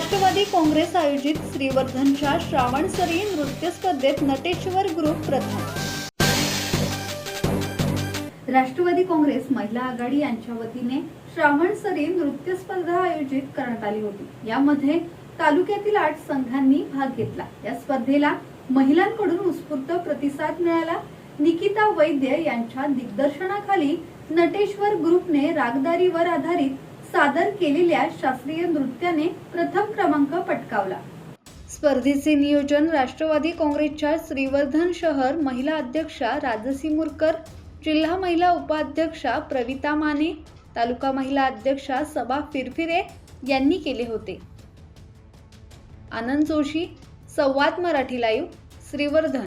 राष्ट्रवादी काँग्रेस आयोजित श्रीवर्धनच्या श्रावणसरी नृत्य स्पर्धेत नटेश्वर ग्रुप प्रथम. राष्ट्रवादी काँग्रेस महिला आघाडी यांच्या वतीने श्रावणसरी नृत्य स्पर्धा आयोजित करण्यात आली होती. यामध्ये तालुक्यातील आठ संघांनी भाग घेतला. या स्पर्धेला महिलांकडून उत्स्फूर्त प्रतिसाद मिळाला. निकिता वैद्य यांच्या दिग्दर्शनाखाली नटेश्वर ग्रुपने रागदारीवर आधारित सादर केलेल्या शास्त्रीय नृत्याने प्रथम क्रमांक पटकावला. स्पर्धेचे नियोजन राष्ट्रवादी काँग्रेसच्या श्रीवर्धन शहर महिला अध्यक्षा राजसी मुरकर जिल्हा महिला उपाध्यक्षा प्रविता माने तालुका महिला अध्यक्षा सबा फिरफिरे यांनी केले होते. आनंद जोशी संवाद मराठी लाईव्ह श्रीवर्धन.